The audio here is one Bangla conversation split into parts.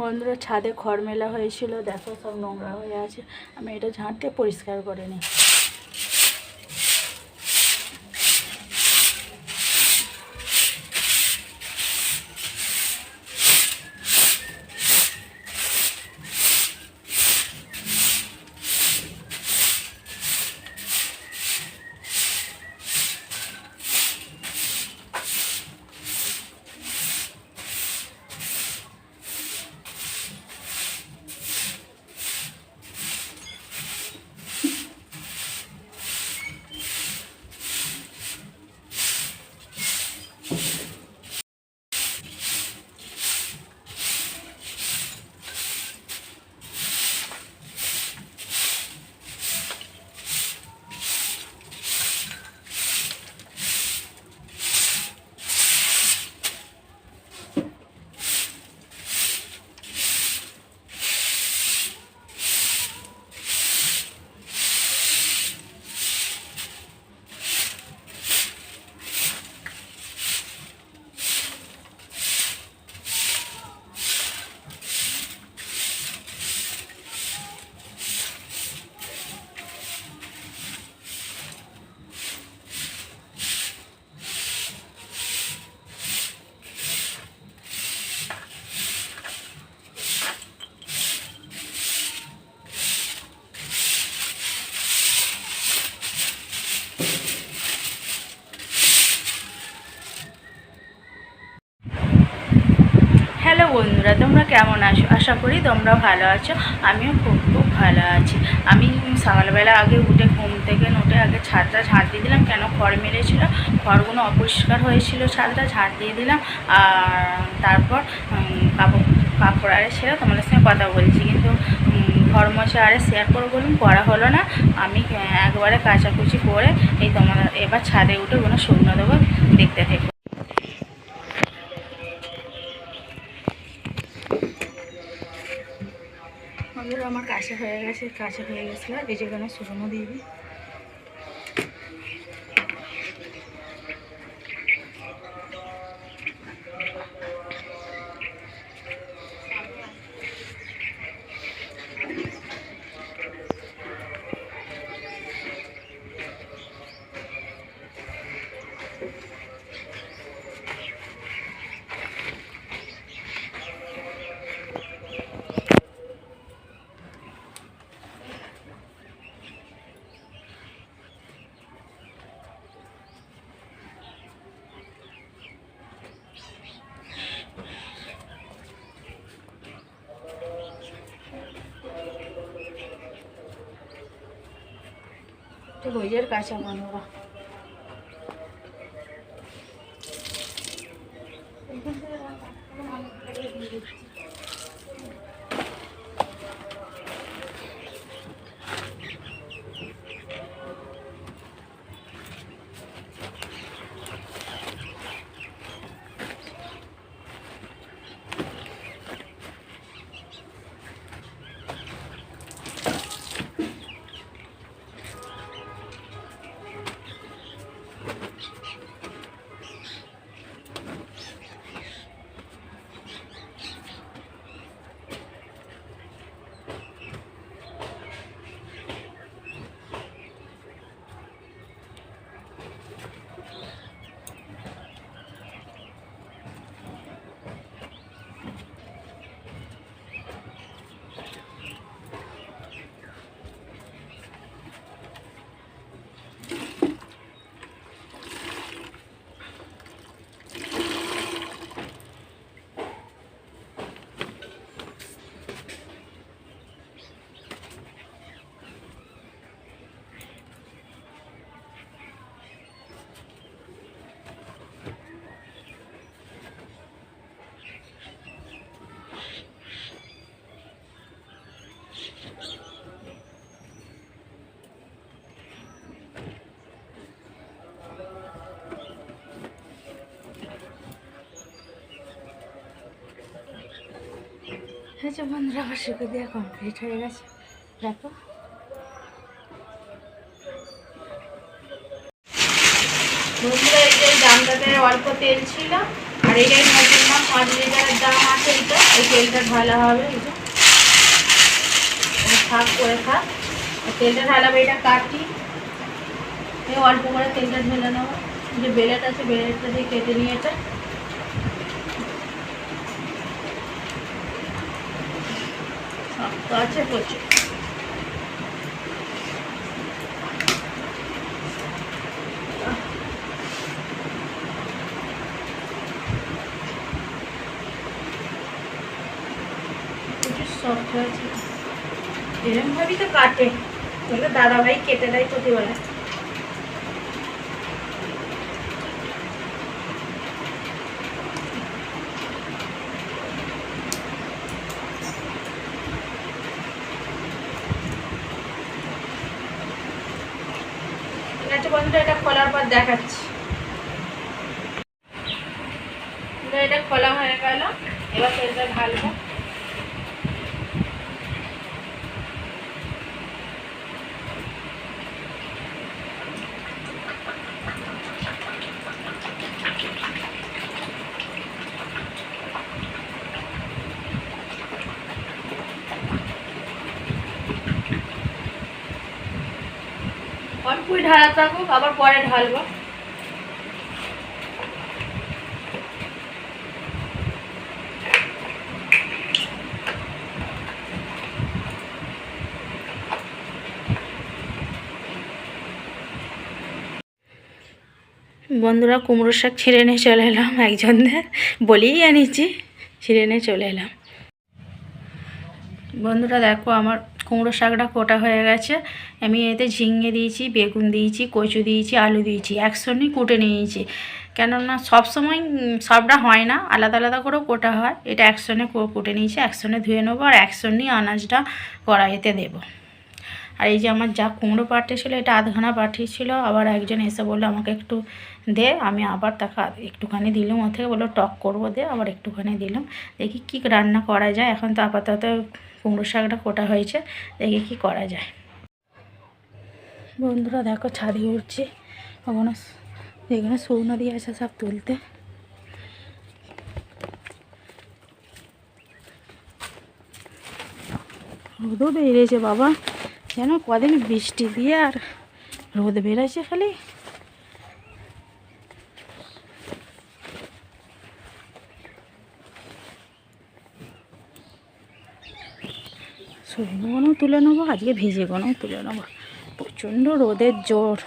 বন্ধুরা, ছাদে খড় মেলা হয়েছিল, দেখো সব নোংরা হয়ে আছে। আমি এটা ঝাঁটতে পরিষ্কার করে নিই। বন্ধুরা, তোমরা কেমন আছো? আশা করি তোমরা ভালো আছো, আমিও খুব খুব ভালো আছি। আমি সকালবেলা আগে উঠে ঘুম থেকে উঠে আগে ছাদটা ঝাঁট দিয়ে দিলাম, কেন খড় মেরেছিল? খড়গুলো অপরিষ্কার হয়েছিল ছাদটা, ঝাঁট দিয়ে দিলাম, আর তারপর কাপড় কাপড় আরে ছেড়ে তোমাদের সঙ্গে কথা বলছি, কিন্তু ঘর মোছা আরে শেয়ার করব বলুন, করা হলো না। আমি একবারে কাচাকুচি করে এই তোমাদের, এবার ছাদে উঠে কোনো শুকনো দেবো দেখতে থেকো। বন্ধুরা আমার কাছে হয়ে গেছে কাছে হয়ে গেছিল এই যে কোনো শুকনো দিয়ে দিই তো রোজের কাঁচা বন্ধুরা হয়েছে বন্ধুরা, আমার শুকো দেওয়া কমপ্লিট হয়ে গেছে। দেখো। বন্ধুরা জামটাতে অল্প তেল ছিল, আর এটাই নতুন পাঁচ লিটারের দাম আছে এটা, এই তেলটা ঢালা হবে, এই থাক, করে থাক। তেলটা ঢালাবে এটা কাটি। অল্প করে তেলটা ঢেলে নেব। যে বেলেট আছে, বেলেটটা দিয়ে কেটে নিয়ে এটা আছে প্রচুর। শক্ত আছে। এরকম ভাবেই তো কাটে। তোকে দাদাভাই কেটে দেয় প্রতিবেলা বন্ধুরা এটা খোলার পর দেখাচ্ছি বন্ধুরা, এটা খোলা হয়ে গেল এবার তেলটা ঢালবো অল্পই ঢালা থাকুক আবার পরে ঢালবো। বন্ধুরা, কুমড়ো শাক ছিঁড়ে নিয়ে চলে এলাম একজনদের। বলেই আনিছি ছিঁড়ে নিয়ে চলে এলাম। বন্ধুরা, দেখো আমার কুমড়ো শাকটা কোটা হয়ে গেছে। আমি এতে ঝিঙে দিয়েছি, বেগুন দিয়েছি, কচু দিয়েছি, আলু দিয়েছি একসঙ্গেই কুটে নিয়েছি। কেননা সবসময় সবটা হয় না, আলাদা আলাদা করেও কোটা হয়। এটা একসঙ্গে কুটে নিয়েছি, একসঙ্গে ধুয়ে নেব আর একসঙ্গেই আনাজটা কড়াইতে দেবো। আর এই যে আমার যা কুমড়ো পাঠিয়েছিল এটা আধখানা পাঠিয়েছিল। আবার একজন এসে বলল, আমাকে একটু দে, আমি আবার তাকে একটুখানি দিলাম। ও থেকে বলল, টক করব দে, আবার একটুখানি দিলাম। দেখি কী রান্না করা যায়। এখন তো আপাতত কুমড়ো শাকটা কোটা হয়েছে, দেখি কি করা যায়। বন্ধুরা, দেখো ছাদে উঠছে। ওখানে এখানে শুকনো দিয়ে আছে সব তুলতে। রোদও বেরিয়েছে বাবা। যেন কদিন বৃষ্টি দিয়ে আর রোদ বেরোচ্ছে খালি। শুকনো গনেও তুলে নেব, আজকে ভিজে গনেও তুলে নেব। প্রচণ্ড রোদের জোর।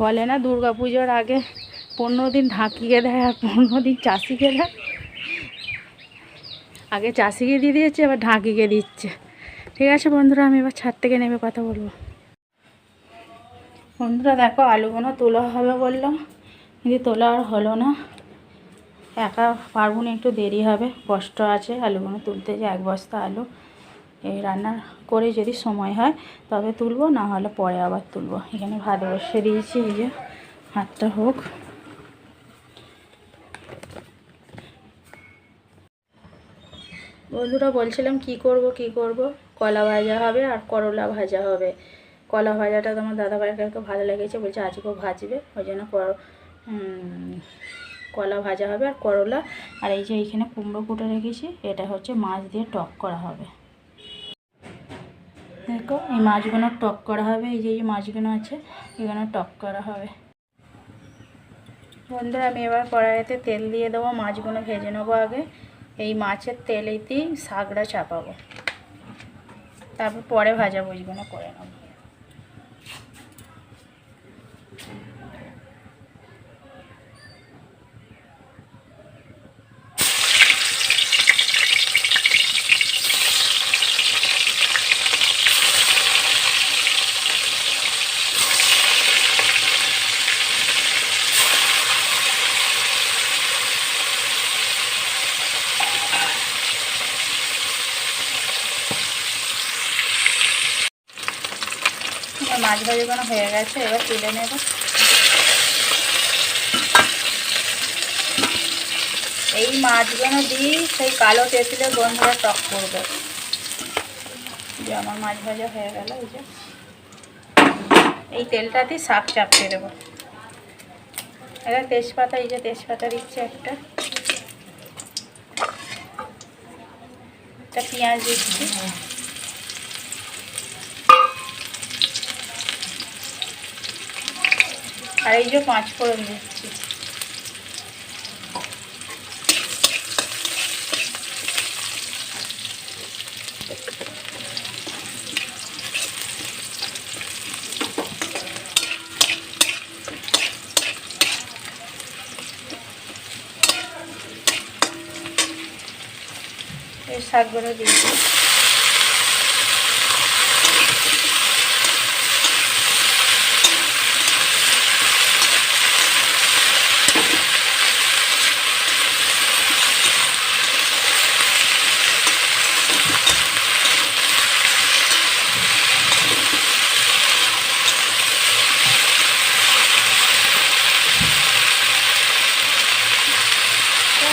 বলে না দুর্গা পুজোর আগে পনেরো দিন ঢাকিয়ে দেয় আর পনেরো দিন চাষিকে দেয় আগে চাষিকে দিয়ে দিয়েছে, এবার ঢাকিকে দিচ্ছে। ঠিক আছে বন্ধুরা, আমি এবার ছাদ থেকে নেমে কথা বলব। বন্ধুরা, দেখো আলুগুলো তোলা হবে বলল। কিন্তু তোলা আর হলো না। একা পারব না, একটু দেরি হবে, কষ্ট আছে আলুগুলো তুলতে যে এক বস্তা আলু। এই রান্না করে যদি সময় হয় তবে তুলবো, না হলে পরে আবার তুলবো। এখানে ভাত বসে দিয়েছি, এই যে হাতটা হোক। বন্ধুরা বলছিলাম কি করব কি করব? কলা ভাজা হবে আর করলা ভাজা হবে। কলা ভাজাটা তোমার দাদা ভাইয়ের কাছে ভালো লেগেছে, বলছে আজকেও ভাজবে, ওই জন্য কলা ভাজা হবে আর করলা। আর এই যে এইখানে কুমড়ো কুটে রেখেছি, এটা হচ্ছে মাছ দিয়ে টক করা হবে। দেখো, এই মাছগুলো টক করা হবে, এই যে এই মাছগুলো আছে, এগুলো টক করা হবে। বন্ধুরা, আমি এবার কড়াইতে তেল দিয়ে দেবো, মাছগুলো ভেজে নেব আগে। এই মাছের তেলেতেই শাকটা চাপাবো। তারপর পরে ভাজা বুঝগুলো করে নেব। মাছ ভাজাগুলো হয়ে গেছে, এবার তুলে নেব। এই মাছগুলো দিই সেই কালো তেঁতুলের গন্ধটা টক করবে। যে আমার মাছ ভাজা হয়ে গেল, এই যে। এই তেলটা তেলটাতেই শাক চাপতে দেবো। এবার তেজপাতা, এই যে তেজপাতা দিচ্ছে একটা। একটা পেঁয়াজ দিচ্ছি। আর এই যে পাঁচ ফোড়ন দিচ্ছি এই শাকগুলো দিয়েছি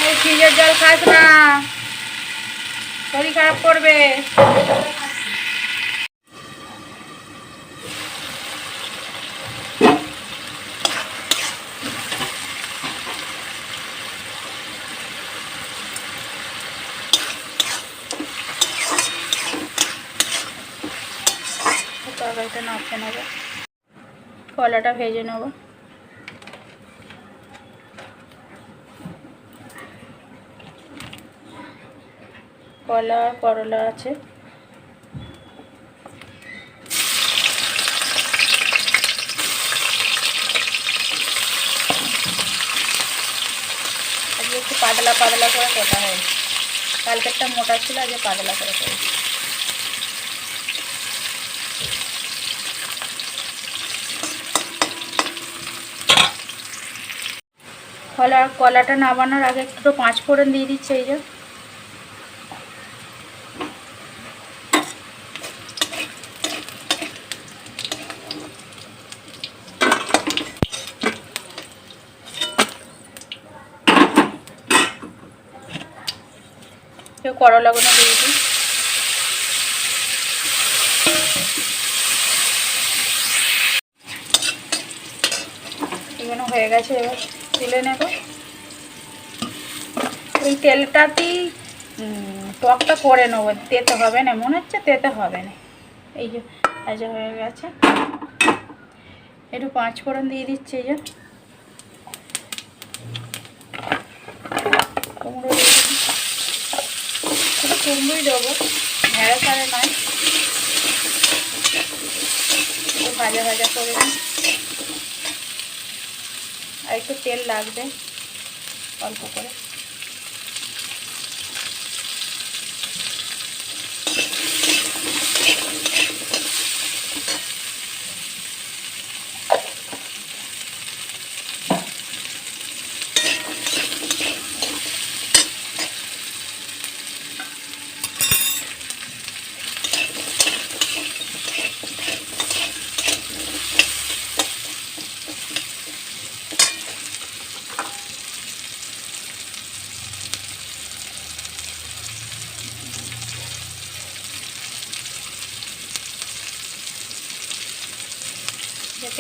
এই ফ্রিজের জল খাস না খারাপ করবে। কলাটা ভেজে নেব। কলা, করলা আছে। একটু পাতলা পাতলা করে কাটা হয়েছে কালকেরটা মোটা ছিল, আজকে পাতলা করে কলা কলাটা নামানোর আগে একটু পাঁচ ফোড়ন দিয়ে দিচ্ছে, এই যে। করলাগুলো দিয়ে দিই। এগুলো হয়ে গেছে, এবার তুলে নেব। ওই তেলটাতেই টকটা করে নেব। তেতে হবে না, মনে হচ্ছে তেতে হবে না। এই যে ভাজা হয়ে গেছে। একটু পাঁচ ফোড়ন দিয়ে দিচ্ছি এই যে। কুমড়ো কুমড়োই দেবো ভেড়া সারে নয় ভাজা ভাজা করে আর একটু তেল লাগবে অল্প করে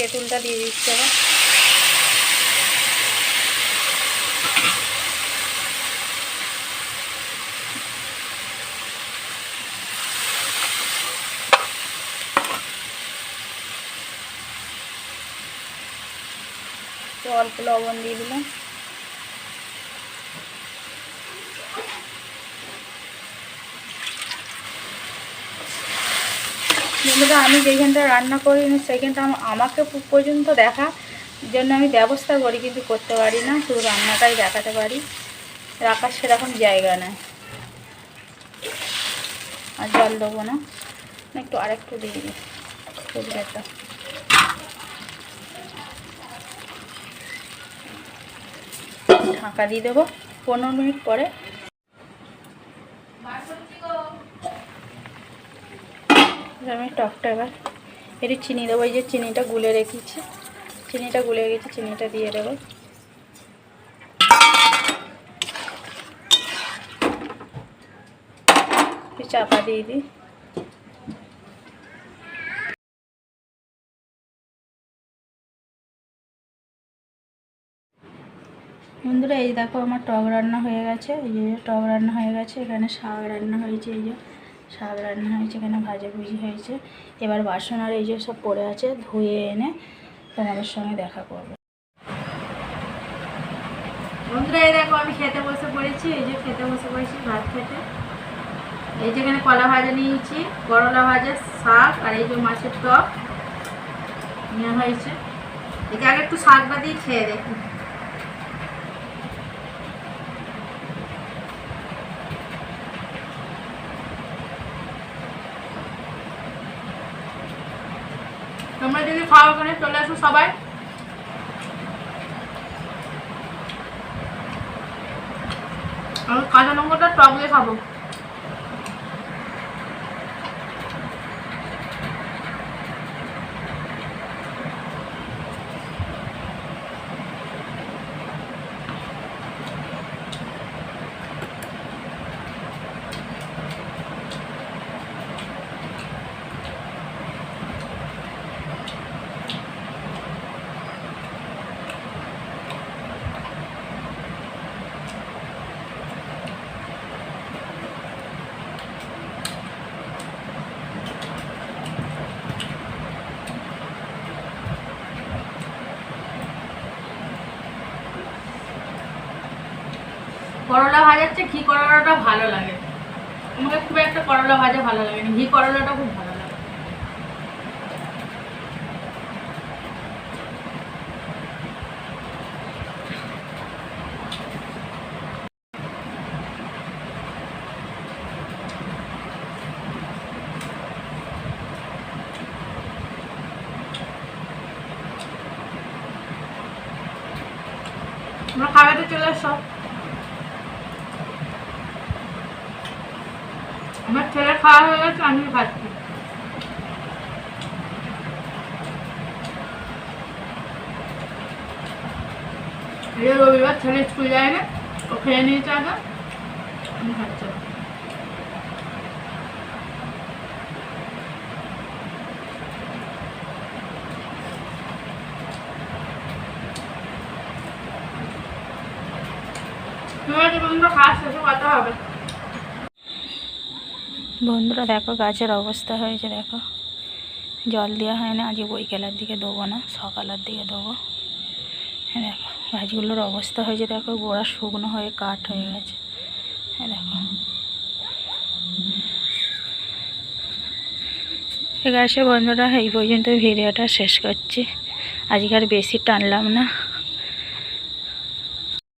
তেঁতুলটা দিয়ে দিচ্ছি আবার। অল্প লবণ দিয়ে দিলাম। বন্ধুরা আমি যেখানটা রান্না করি আম- আমাকে পর্যন্ত দেখা জন্য আমি ব্যবস্থা করি কিন্তু করতে পারি না শুধু রান্নাটাই দেখাতে পারি। রাখার সেরকম জায়গা নেই। আর জল দেবো না। না, একটু আরেকটু দিয়ে দিই। সবজিটা ঢাকা দিয়ে দেবো। পনেরো মিনিট পরে আমি টকটা এবার একটু চিনি দেবো, এই যে চিনিটা গুলে রেখেছি। চিনিটা গুলে রেখেছি, চিনিটা দিয়ে দেবো। চাপা দিয়ে দিই। বন্ধুরা, এই দেখো আমার টক রান্না হয়ে গেছে। এই যে টক রান্না হয়ে গেছে, এখানে শাক রান্না হয়েছে, এই যে শাক রান্না হয়েছে, এখানে ভাজা ভুজি হয়েছে। এবার বাসন আর এই যে সব পড়ে আছে, ধুয়ে এনে তোমাদের সঙ্গে দেখা করব। বন্ধুরা, এই দেখো আমি খেতে বসে পড়েছি, এই যে খেতে বসে পড়েছি ভাত খেতে। এই যেখানে কলা ভাজা নিয়েছি, করলা ভাজা, শাক আর এই যে মাছের টক নেওয়া হয়েছে। আগে একটু শাকটা দিয়ে খেয়ে দেখি। তোমরা ওখানে চলে আসো সবাই। আমি কাঁচা লঙ্কাটা টক দিয়ে খাব। চেয়ে ঘি করলাটা ভালো লাগে। আমাকে খুব একটা করলা ভাজা ভালো লাগে ঘি করলাটা খুব ভালো লাগে। আমরা খাওয়াতে চলে এসো আমার ছেলে খাওয়া হয়ে গেছে আমি খাচ্ছি। রবিবার ছেলে স্কুল যায় না, ও খেয়ে নিয়েছে আগে, আমি খাচ্ছি। তোমার পর্যন্ত খাওয়া শেষে কথা হবে। বন্ধুরা, দেখো গাছের অবস্থা হয়েছে, দেখো। জল দেওয়া হয় না, আজকে বৈকালের দিকে দেবো না, সকালের দিকে দেবো। হ্যাঁ দেখো, গাছগুলোর অবস্থা হয়েছে, দেখো, গোড়া শুকনো হয়ে কাঠ হয়ে গেছে। হ্যাঁ দেখো। ঠিক আছে বন্ধুরা, এই পর্যন্ত ভিডিওটা শেষ করছি। আজকে আর বেশি টানলাম না।